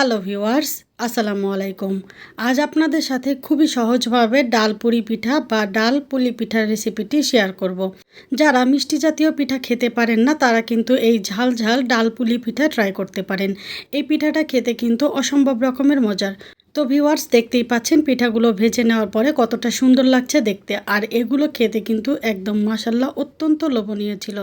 Hello viewers, আসসালামু আলাইকুম। আজ আপনাদের সাথে খুবই সহজভাবে ডাল পুরি পিঠা বা ডাল পুলি পিঠার রেসিপিটি শেয়ার করব। যারা মিষ্টি জাতীয় পিঠা খেতে পারেন না, তারা কিন্তু এই ঝাল ঝাল ডাল পুলি পিঠা ট্রাই করতে পারেন। এই পিঠাটা খেতে কিন্তু অসম্ভব রকমের মজার। তো ভিউয়ার্স, দেখতেই পাচ্ছেন পিঠাগুলো ভেজে নেওয়ার পরে কতটা সুন্দর লাগছে দেখতে। আর এগুলো খেতে কিন্তু একদম মাসাল্লাহ অত্যন্ত লোভনীয় ছিল।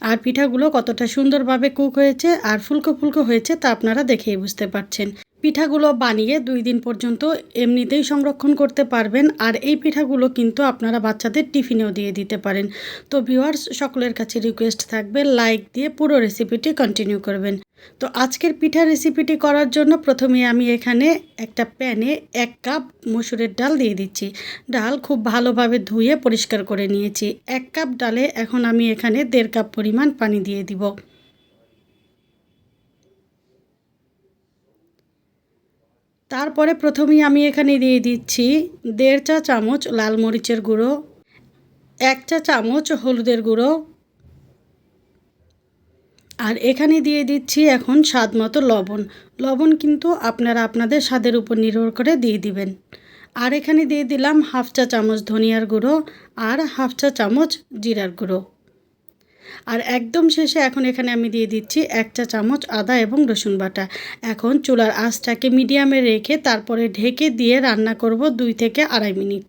আর পিঠাগুলো কতটা সুন্দরভাবে কুক হয়েছে আর ফুলকো ফুলকো হয়েছে তা আপনারা দেখেই বুঝতে পারছেন। পিঠাগুলো বানিয়ে দুই দিন পর্যন্ত এমনিতেই সংরক্ষণ করতে পারবেন আর এই পিঠাগুলো কিন্তু আপনারা বাচ্চাদের টিফিনেও দিয়ে দিতে পারেন। তো ভিউয়ার্স, সকলের কাছে রিকোয়েস্ট থাকবে লাইক দিয়ে পুরো রেসিপিটি কন্টিনিউ করবেন। তো আজকের পিঠা রেসিপিটি করার জন্য প্রথমে আমি এখানে একটা প্যানে এক কাপ মসুরের ডাল দিয়ে দিচ্ছি। ডাল খুব ভালোভাবে ধুয়ে পরিষ্কার করে নিয়েছি। এক কাপ ডালে এখন আমি এখানে দেড় কাপ পরিমাণ পানি দিয়ে দিব। তারপরে প্রথমেই আমি এখানে দিয়ে দিচ্ছি দেড় চা চামচ লাল মরিচের গুঁড়ো, এক চা চামচ হলুদের গুঁড়ো আর এখানে দিয়ে দিচ্ছি এখন স্বাদ মতো লবণ। লবণ কিন্তু আপনারা আপনাদের স্বাদের উপর নির্ভর করে দিয়ে দিবেন। আর এখানে দিয়ে দিলাম হাফ চা চামচ ধনিয়ার গুঁড়ো আর হাফ চা চামচ জিরার গুঁড়ো। আর একদম শেষে এখন এখানে আমি দিয়ে দিচ্ছি এক চা চামচ আদা এবং রসুন বাটা। এখন চুলার আঁচটাকে মিডিয়ামে রেখে তারপরে ঢেকে দিয়ে রান্না করব দুই থেকে আড়াই মিনিট।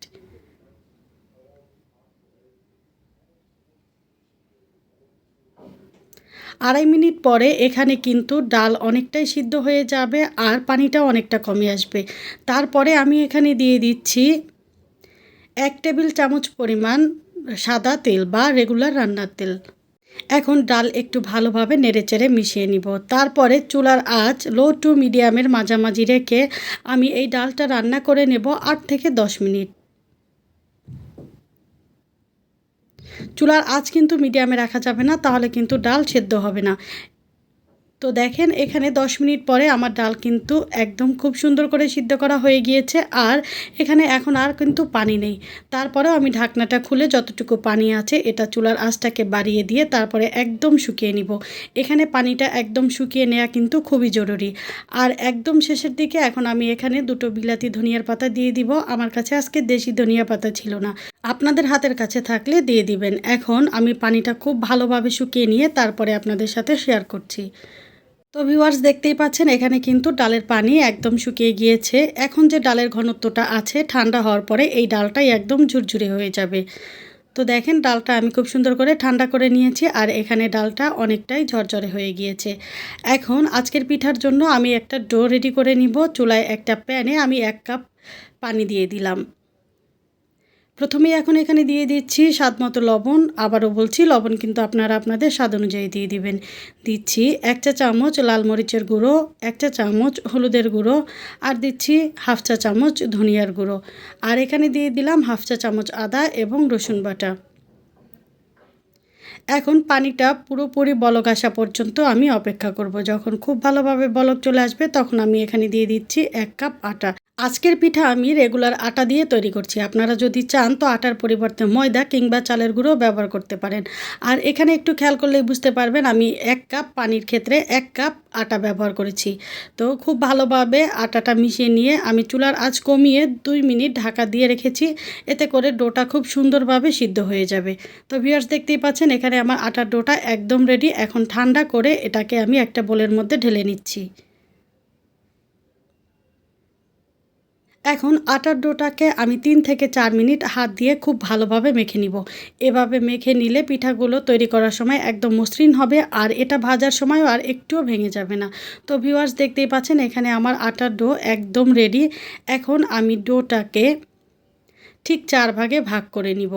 আড়াই মিনিট পরে এখানে কিন্তু ডাল অনেকটাই সিদ্ধ হয়ে যাবে আর পানিটাও অনেকটা কমে আসবে। তারপরে আমি এখানে দিয়ে দিচ্ছি এক টেবিল চামচ পরিমাণ সাদা তেল বা রেগুলার রান্নার তেল। এখন ডাল একটু ভালোভাবে নেড়েচেড়ে মিশিয়ে নিব। তারপরে চুলার আঁচ লো টু মিডিয়ামের মাঝামাঝি রেখে আমি এই ডালটা রান্না করে নেব আট থেকে দশ মিনিট। চুলার আঁচ কিন্তু মিডিয়ামে রাখা যাবে না, তাহলে কিন্তু ডাল সেদ্ধ হবে না। তো দেখেন, এখানে 10 মিনিট পরে আমার ডাল কিন্তু একদম খুব সুন্দর করে সিদ্ধ করা হয়ে গিয়েছে, আর এখানে এখন আর কিন্তু পানি নেই। তারপরেও আমি ঢাকনাটা খুলে যতটুকু পানি আছে, এটা চুলার আঁচটাকে বাড়িয়ে দিয়ে তারপরে একদম শুকিয়ে নিব। এখানে পানিটা একদম শুকিয়ে নেওয়া কিন্তু খুবই জরুরি। আর একদম শেষের দিকে এখন আমি এখানে দুটো বিলাতি ধনিয়ার পাতা দিয়ে দিব। আমার কাছে আজকে দেশি ধনিয়া পাতা ছিল না। আপনাদের হাতের কাছে থাকলে দিয়ে দিবেন। এখন আমি পানিটা খুব ভালোভাবে শুকিয়ে নিয়ে তারপরে আপনাদের সাথে শেয়ার করছি। তো ভিউয়ার্স দেখতেই পাচ্ছেন, এখানে কিন্তু ডালের পানি একদম শুকিয়ে গিয়েছে। এখন যে ডালের ঘনত্বটা আছে, ঠান্ডা হওয়ার পরে এই ডালটাই একদম ঝুরঝুরে হয়ে যাবে। তো দেখেন, ডালটা আমি খুব সুন্দর করে ঠান্ডা করে নিয়েছি আর এখানে ডালটা অনেকটাই ঝরঝরে হয়ে গিয়েছে। এখন আজকের পিঠার জন্য আমি একটা ডো রেডি করে নিব। চুলায় একটা প্যানে আমি এক কাপ পানি দিয়ে দিলাম। প্রথমে এখন এখানে দিয়ে দিচ্ছি স্বাদ মতো লবণ। আবারও বলছি, লবণ কিন্তু আপনারা আপনাদের স্বাদ অনুযায়ী দিয়ে দিবেন। দিচ্ছি এক চা চামচ লাল মরিচের গুঁড়ো, এক চা চামচ হলুদের গুঁড়ো, আর দিচ্ছি হাফ চা চামচ ধনিয়ার গুঁড়ো। আর এখানে দিয়ে দিলাম হাফ চা চামচ আদা এবং রসুন বাটা। এখন পানিটা পুরোপুরি বলক আসা পর্যন্ত আমি অপেক্ষা করব। যখন খুব ভালোভাবে বলক চলে আসবে, তখন আমি এখানে দিয়ে দিচ্ছি এক কাপ আটা। আজকের পিঠা আমি রেগুলার আটা দিয়ে তৈরি করছি। আপনারা যদি চান তো আটার পরিবর্তে ময়দা কিংবা চালের গুঁড়ো ব্যবহার করতে পারেন। আর এখানে একটু খেয়াল করলেই বুঝতে পারবেন, আমি এক কাপ পানির ক্ষেত্রে এক কাপ আটা ব্যবহার করেছি। তো খুব ভালোভাবে আটাটা মিশিয়ে নিয়ে আমি চুলার আঁচ কমিয়ে দুই মিনিট ঢাকা দিয়ে রেখেছি। এতে করে ডোটা খুব সুন্দরভাবে সিদ্ধ হয়ে যাবে। তো ভিউয়ার্স দেখতেই পাচ্ছেন, এখানে আমার আটার ডোটা একদম রেডি। এখন ঠান্ডা করে এটাকে আমি একটা বোলের মধ্যে ঢেলে নিচ্ছি। এখন আটার ডোটাকে আমি তিন থেকে চার মিনিট হাত দিয়ে খুব ভালোভাবে মেখে নিব। এভাবে মেখে নিলে পিঠাগুলো তৈরি করার সময় একদম মসৃণ হবে আর এটা ভাজার সময়ও আর একটুও ভেঙে যাবে না। তো ভিউয়ার্স দেখতেই পাচ্ছেন, এখানে আমার আটার ডো একদম রেডি এখন আমি ডোটাকে ঠিক চার ভাগে ভাগ করে নিব।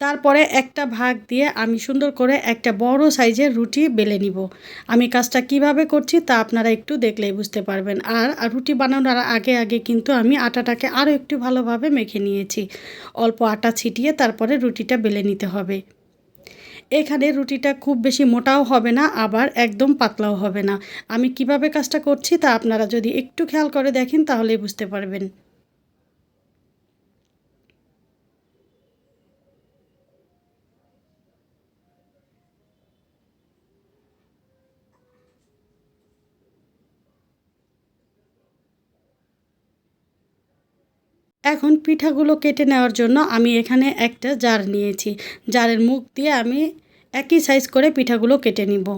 তারপরে একটা ভাগ দিয়ে আমি সুন্দর করে একটা বড় সাইজের রুটি বেলে নিব। আমি কাজটা কীভাবে করছি তা আপনারা একটু দেখলেই বুঝতে পারবেন। আর রুটি বানানোর আগে আগে কিন্তু আমি আটাটাকে আরও একটু ভালোভাবে মেখে নিয়েছি। অল্প আটা ছিটিয়ে তারপরে রুটিটা বেলে নিতে হবে। এখানে রুটিটা খুব বেশি মোটাও হবে না, আবার একদম পাতলাও হবে না। আমি কীভাবে কাজটা করছি তা আপনারা যদি একটু খেয়াল করে দেখেন তাহলেই বুঝতে পারবেন। এখন পিঠাগুলো কেটে নেওয়ার জন্য আমি এখানে একটা জার নিয়েছি। জারের মুখ দিয়ে আমি একই সাইজ করে পিঠাগুলো কেটে নিব।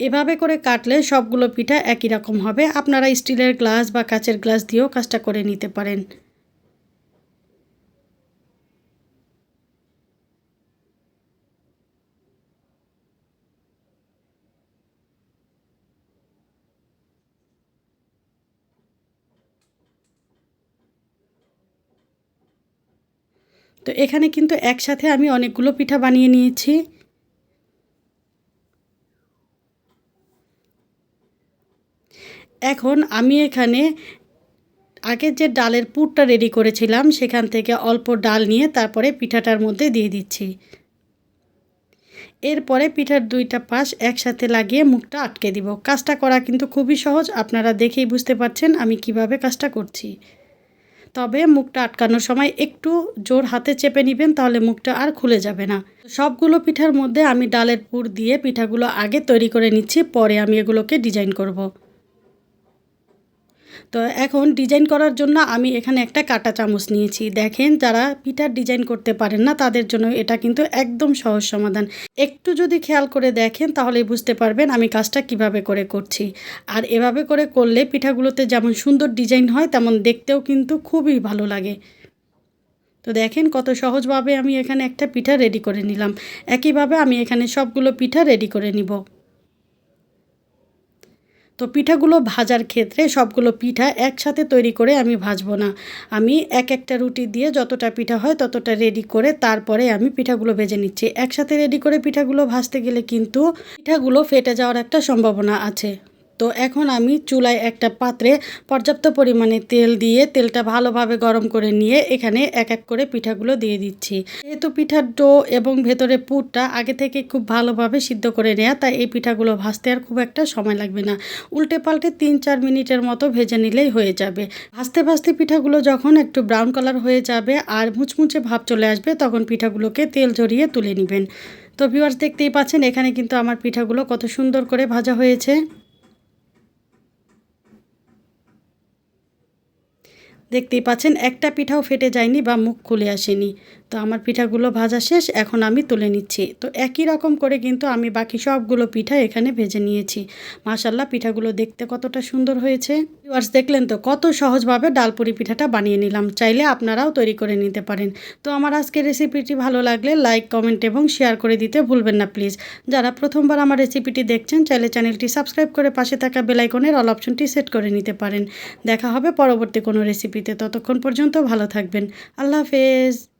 এভাবে করে কাটলে সবগুলো পিঠা একই রকম হবে। আপনারা স্টিলের গ্লাস বা কাচের গ্লাস দিয়েও কাজটা করে নিতে পারেন। তো এখানে কিন্তু একসাথে আমি অনেকগুলো পিঠা বানিয়ে নিয়েছি। এখন আমি এখানে আগে যে ডালের পুরটা রেডি করেছিলাম, সেখান থেকে অল্প ডাল নিয়ে তারপরে পিঠাটার মধ্যে দিয়ে দিচ্ছি। এরপরে পিঠার দুইটা পাশ একসাথে লাগিয়ে মুখটা আটকে দিব। কাজটা করা কিন্তু খুবই সহজ, আপনারা দেখেই বুঝতে পারছেন আমি কীভাবে কাজটা করছি। তবে মুখটা আটকানোর সময় একটু জোর হাতে চেপে নেবেন, তাহলে মুখটা আর খুলে যাবে না সবগুলো পিঠার মধ্যে আমি ডালের পুর দিয়ে পিঠাগুলো আগে তৈরি করে নিচ্ছি, পরে আমি এগুলোকে ডিজাইন করব। তো এখন ডিজাইন করার জন্য আমি এখানে একটা কাটা চামচ নিয়েছি। দেখেন যারা পিঠার ডিজাইন করতে পারেন না, তাদের জন্য এটা কিন্তু একদম সহজ সমাধান। একটু যদি খেয়াল করে দেখেন তাহলে বুঝতে পারবেন আমি কাজটা কীভাবে করে করছি। আর এভাবে করে করলে পিঠাগুলোতে যেমন সুন্দর ডিজাইন হয়, তেমন দেখতেও কিন্তু খুবই ভালো লাগে। তো দেখেন কত সহজভাবে আমি এখানে একটা পিঠা রেডি করে নিলাম। একইভাবে আমি এখানে সবগুলো পিঠা রেডি করে নিব। তো পিঠাগুলো ভাজার ক্ষেত্রে সবগুলো পিঠা একসাথে তৈরি করে আমি ভাজবো না। আমি এক একটা রুটি দিয়ে যতটা পিঠা হয় ততটা রেডি করে তারপরে আমি পিঠাগুলো ভেজে নিচ্ছি। একসাথে রেডি করে পিঠাগুলো ভাজতে গেলে কিন্তু পিঠাগুলো ফেটে যাওয়ার একটা সম্ভাবনা আছে। তো এখন আমি চুলায় একটা পাত্রে পর্যাপ্ত পরিমাণে তেল দিয়ে তেলটা ভালোভাবে গরম করে নিয়ে এখানে এক এক করে পিঠাগুলো দিয়ে দিচ্ছি। যেহেতু পিঠার ডো এবং ভেতরে পুরটা আগে থেকে খুব ভালোভাবে সিদ্ধ করে নেওয়া তাই এই পিঠাগুলো ভাজতে আর খুব একটা সময় লাগবে না। উল্টে পাল্টে তিন চার মিনিটের মতো ভেজে নিলেই হয়ে যাবে। ভাজতে ভাজতে পিঠাগুলো যখন একটু ব্রাউন কালার হয়ে যাবে আর মুচমুচে ভাব চলে আসবে, তখন পিঠাগুলোকে তেল ঝরিয়ে তুলে নেবেন। তো ভিউয়ার্স, দেখতেই পাচ্ছেন এখানে কিন্তু আমার পিঠাগুলো কত সুন্দর করে ভাজা হয়েছে। দেখতেই পাচ্ছেন, একটা পিঠাও ফেটে যায়নি বা মুখ খুলে আসেনি। তো আমার পিঠাগুলো ভাজা শেষ, এখন আমি তুলে নিচ্ছি। তো একই রকম করে কিন্তু আমি বাকি সবগুলো পিঠা এখানে ভেজে নিয়েছি। মাশাল্লাহ পিঠাগুলো দেখতে কতটা সুন্দর হয়েছে। ভিউয়ার্স দেখলেন তো, কত সহজভাবে ডালপুরি পিঠাটা বানিয়ে নিলাম। চাইলে আপনারাও তৈরি করে নিতে পারেন। তো আমার আজকের রেসিপিটি ভালো লাগলে লাইক, কমেন্ট এবং শেয়ার করে দিতে ভুলবেন না, প্লিজ। যারা প্রথমবার আমার রেসিপিটি দেখছেন, চাইলে চ্যানেলটি সাবস্ক্রাইব করে পাশে থাকা বেলাইকনের অল অপশনটি সেট করে নিতে পারেন। দেখা হবে পরবর্তী কোনো রেসিপিতে ততক্ষণ পর্যন্ত ভালো থাকবেন। আল্লাহ হাফেজ।